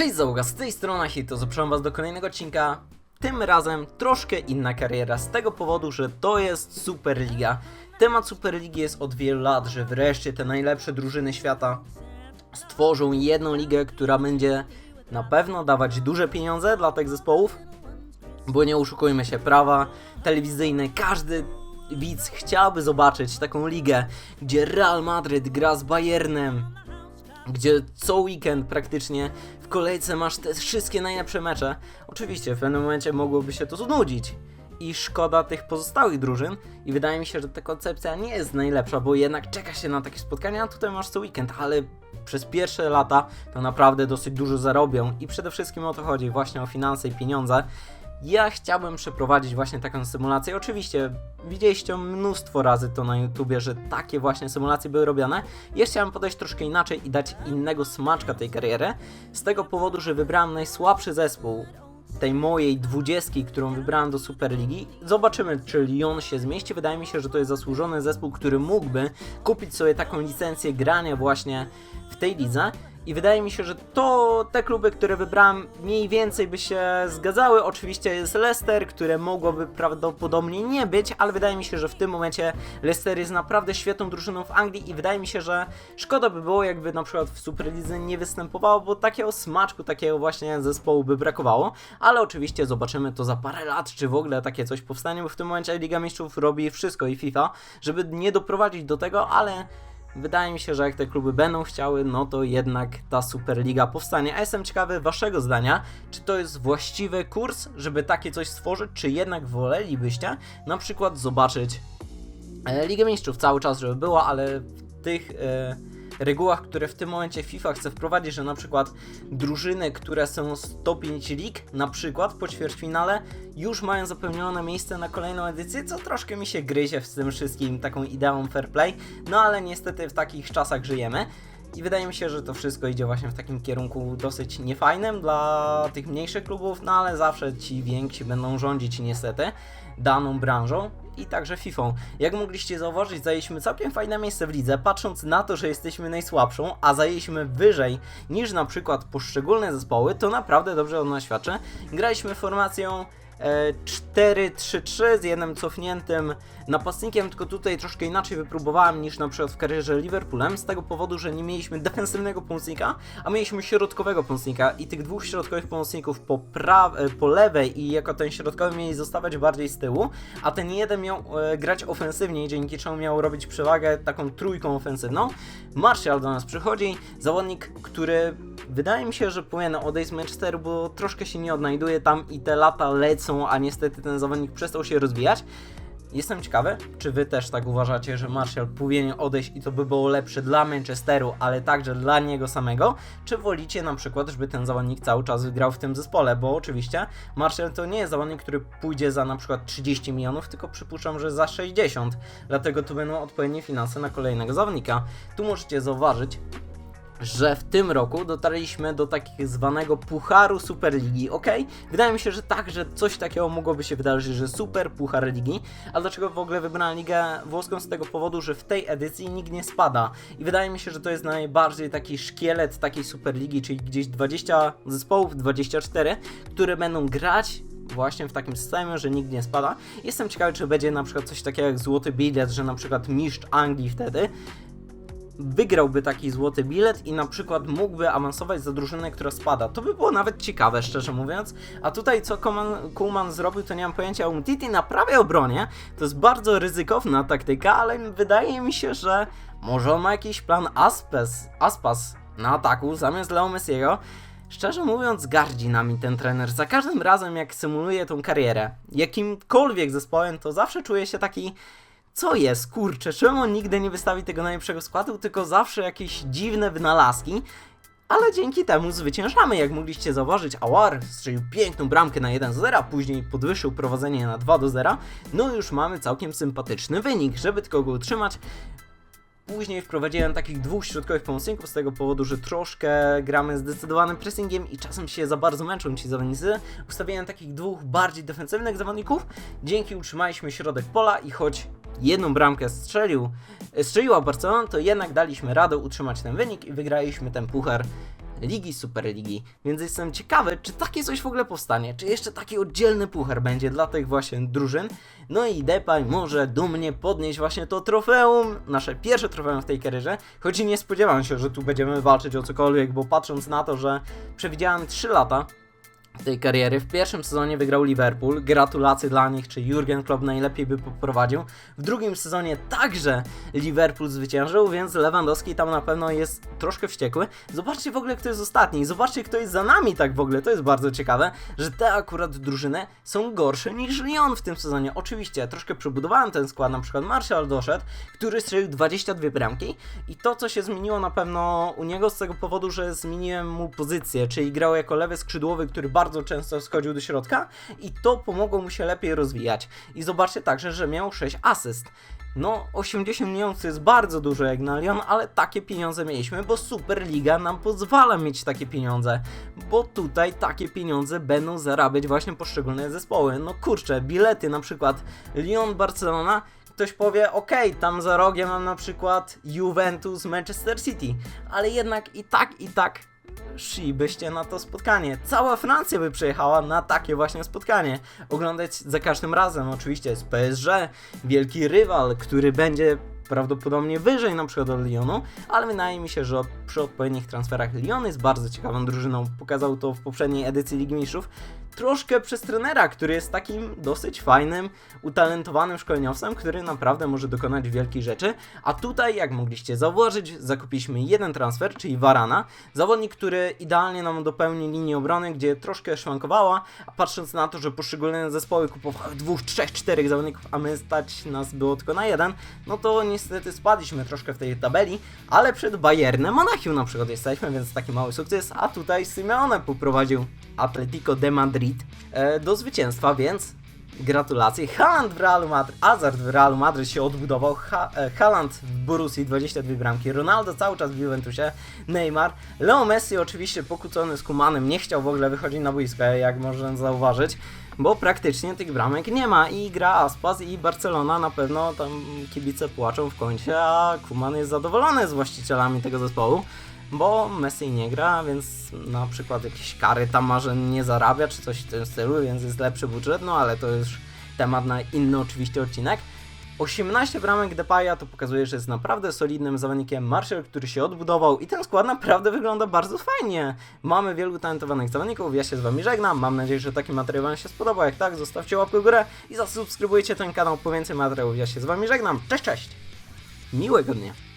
Cześć załoga, z tej strony Hito, zapraszam was do kolejnego odcinka. Tym razem troszkę inna kariera, z tego powodu, że to jest Superliga. Temat Superligi jest od wielu lat, że wreszcie te najlepsze drużyny świata stworzą jedną ligę, która będzie na pewno dawać duże pieniądze dla tych zespołów, bo nie oszukujmy się, prawa telewizyjne, każdy widz chciałby zobaczyć taką ligę, gdzie Real Madryt gra z Bayernem, gdzie co weekend praktycznie w kolejce masz te wszystkie najlepsze mecze. Oczywiście w pewnym momencie mogłoby się to znudzić i szkoda tych pozostałych drużyn i wydaje mi się, że ta koncepcja nie jest najlepsza, bo jednak czeka się na takie spotkania, a tutaj masz co weekend, ale przez pierwsze lata to naprawdę dosyć dużo zarobią i przede wszystkim o to chodzi, właśnie o finanse i pieniądze. Ja chciałbym przeprowadzić właśnie taką symulację. Oczywiście widzieliście mnóstwo razy to na YouTubie, że takie właśnie symulacje były robione. Ja chciałem podejść troszkę inaczej i dać innego smaczka tej kariery. Z tego powodu, że wybrałem najsłabszy zespół tej mojej dwudziestki, którą wybrałem do Superligi. Zobaczymy, czy Lyon się zmieści. Wydaje mi się, że to jest zasłużony zespół, który mógłby kupić sobie taką licencję grania właśnie w tej lidze. I wydaje mi się, że to te kluby, które wybrałem, mniej więcej by się zgadzały. Oczywiście jest Leicester, które mogłoby prawdopodobnie nie być, ale wydaje mi się, że w tym momencie Leicester jest naprawdę świetną drużyną w Anglii i wydaje mi się, że szkoda by było, jakby na przykład w Superlidze nie występowało, bo takiego smaczku, takiego właśnie zespołu by brakowało. Ale oczywiście zobaczymy to za parę lat, czy w ogóle takie coś powstanie, bo w tym momencie Liga Mistrzów robi wszystko i FIFA, żeby nie doprowadzić do tego, ale Wydaje mi się, że jak te kluby będą chciały, no to jednak ta Superliga powstanie. A jestem ciekawy waszego zdania, czy to jest właściwy kurs, żeby takie coś stworzyć, czy jednak wolelibyście na przykład zobaczyć e, Ligę Mistrzów cały czas, żeby była, ale w tych e, regułach, które w tym momencie FIFA chce wprowadzić, że na przykład drużyny, które są z top 5 lig, na przykład po ćwierćfinale, już mają zapewnione miejsce na kolejną edycję, co troszkę mi się gryzie z tym wszystkim, taką ideą fair play, no ale niestety w takich czasach żyjemy. I wydaje mi się, że to wszystko idzie właśnie w takim kierunku dosyć niefajnym dla tych mniejszych klubów, no ale zawsze ci więksi będą rządzić niestety daną branżą i także FIFA. Jak mogliście zauważyć, zajęliśmy całkiem fajne miejsce w lidze, patrząc na to, że jesteśmy najsłabszą, a zajęliśmy wyżej niż na przykład poszczególne zespoły, to naprawdę dobrze od nas świadczy. Graliśmy formacją 4-3-3 z jednym cofniętym napastnikiem, tylko tutaj troszkę inaczej wypróbowałem niż na przykład w karierze Liverpoolem, z tego powodu, że nie mieliśmy defensywnego pomocnika, a mieliśmy środkowego pomocnika i tych dwóch środkowych pomocników po, e, po lewej i jako ten środkowy mieli zostawać bardziej z tyłu, a ten jeden miał e, grać ofensywnie, dzięki czemu miał robić przewagę taką trójką ofensywną. Martial do nas przychodzi, zawodnik, który wydaje mi się, że powinien odejść z Manchesteru, bo troszkę się nie odnajduje tam i te lata lecą, a niestety ten zawodnik przestał się rozwijać. Jestem ciekawy, czy wy też tak uważacie, że Martial powinien odejść i to by było lepsze dla Manchesteru, ale także dla niego samego, czy wolicie na przykład, żeby ten zawodnik cały czas grał w tym zespole, bo oczywiście Martial to nie jest zawodnik, który pójdzie za na przykład 30 milionów, tylko przypuszczam, że za 60, dlatego tu będą odpowiednie finanse na kolejnego zawodnika. Tu możecie zauważyć, że w tym roku dotarliśmy do tak zwanego Pucharu Superligi, ok? Wydaje mi się, że tak, że coś takiego mogłoby się wydarzyć, że Super Puchar Ligi. A dlaczego w ogóle wybrałem Ligę Włoską? Z tego powodu, że w tej edycji nikt nie spada. I wydaje mi się, że to jest najbardziej taki szkielet takiej Superligi, czyli gdzieś 20 zespołów, 24, które będą grać właśnie w takim systemie, że nikt nie spada. Jestem ciekawy, czy będzie na przykład coś takiego jak złoty bilet, że na przykład mistrz Anglii wtedy wygrałby taki złoty bilet i na przykład mógłby awansować za drużynę, która spada. To by było nawet ciekawe, szczerze mówiąc. A tutaj co Kuman zrobił, to nie mam pojęcia. Umtiti na prawej obronie to jest bardzo ryzykowna taktyka, ale wydaje mi się, że może on ma jakiś plan Aspes, Aspas na ataku zamiast Leo Messiego. Szczerze mówiąc, gardzi nami ten trener. Za każdym razem, jak symuluje tą karierę, jakimkolwiek zespołem, to zawsze czuję się taki co jest, kurczę, czemu nigdy nie wystawi tego najlepszego składu, tylko zawsze jakieś dziwne wynalazki, ale dzięki temu zwyciężamy, jak mogliście zauważyć, Awar strzelił piękną bramkę na 1-0, a później podwyższył prowadzenie na 2-0, no już mamy całkiem sympatyczny wynik, żeby tylko go utrzymać, Później wprowadziłem takich dwóch środkowych pomocników z tego powodu, że troszkę gramy zdecydowanym pressingiem i czasem się za bardzo męczą ci zawodnicy. Ustawiłem takich dwóch bardziej defensywnych zawodników. Dzięki utrzymaliśmy środek pola i choć jedną bramkę strzelił, strzeliła Barcelona, to jednak daliśmy radę utrzymać ten wynik i wygraliśmy ten puchar Ligi Superligi, więc jestem ciekawy, czy takie coś w ogóle powstanie, czy jeszcze taki oddzielny puchar będzie dla tych właśnie drużyn. No i Depay może dumnie podnieść właśnie to trofeum, nasze pierwsze trofeum w tej karierze, choć nie spodziewam się, że tu będziemy walczyć o cokolwiek, bo patrząc na to, że przewidziałem 3 lata, tej kariery. W pierwszym sezonie wygrał Liverpool. Gratulacje dla nich, czy Jurgen Klopp najlepiej by poprowadził. W drugim sezonie także Liverpool zwyciężył, więc Lewandowski tam na pewno jest troszkę wściekły. Zobaczcie w ogóle, kto jest ostatni. Zobaczcie, kto jest za nami tak w ogóle. To jest bardzo ciekawe, że te akurat drużyny są gorsze niż Lyon w tym sezonie. Oczywiście, troszkę przebudowałem ten skład. Na przykład Martial doszedł, który strzelił 22 bramki i to, co się zmieniło na pewno u niego z tego powodu, że zmieniłem mu pozycję, czyli grał jako lewy skrzydłowy, który bardzo często schodził do środka i to pomogło mu się lepiej rozwijać. I zobaczcie także, że miał 6 asyst. No, 80 milionów to jest bardzo dużo jak na Lyon, ale takie pieniądze mieliśmy, bo Superliga nam pozwala mieć takie pieniądze, bo tutaj takie pieniądze będą zarabiać właśnie poszczególne zespoły. No kurczę, bilety na przykład Lyon-Barcelona, ktoś powie, ok, tam za rogiem mam na przykład Juventus, Manchester City, ale jednak i tak, i tak szlibyście na to spotkanie. Cała Francja by przyjechała na takie właśnie spotkanie. Oglądać za każdym razem oczywiście z PSG, wielki rywal, który będzie prawdopodobnie wyżej na przykład od Lyonu, ale wydaje mi się, że przy odpowiednich transferach Lyon jest bardzo ciekawą drużyną. Pokazał to w poprzedniej edycji Ligi Mistrzów. Troszkę przez trenera, który jest takim dosyć fajnym, utalentowanym szkoleniowcem, który naprawdę może dokonać wielkich rzeczy. A tutaj, jak mogliście zauważyć, zakupiliśmy jeden transfer, czyli Varana. Zawodnik, który idealnie nam dopełni linię obrony, gdzie troszkę szwankowała, a patrząc na to, że poszczególne zespoły kupowały dwóch, trzech, czterech zawodników, a my stać nas było tylko na jeden, no to niestety spadliśmy troszkę w tej tabeli, ale przed Bayernem Monachium na przykład jesteśmy, więc taki mały sukces, a tutaj Simeone poprowadził Atletico de Madrid e, do zwycięstwa, więc gratulacje. Haaland w Realu Madryt, Hazard w Realu Madryt się odbudował, ha, e, Haaland w Borussii 22 bramki, Ronaldo cały czas w Juventusie, Neymar, Leo Messi oczywiście pokłócony z Kumanem, nie chciał w ogóle wychodzić na boisko, jak można zauważyć, bo praktycznie tych bramek nie ma i gra Aspas i Barcelona na pewno tam kibice płaczą w kącie, a Kuman jest zadowolony z właścicielami tego zespołu bo Messi nie gra, więc na przykład jakieś kary tam ma, że nie zarabia, czy coś w tym stylu, więc jest lepszy budżet, no ale to już temat na inny oczywiście odcinek. 18 bramek Depaya to pokazuje, że jest naprawdę solidnym zawodnikiem Marshall, który się odbudował i ten skład naprawdę wygląda bardzo fajnie. Mamy wielu talentowanych zawodników, ja się z Wami żegnam, mam nadzieję, że taki materiał Wam się spodobał, jak tak, zostawcie łapkę w górę i zasubskrybujcie ten kanał po więcej materiałów, ja się z Wami żegnam, cześć, cześć! Miłego dnia!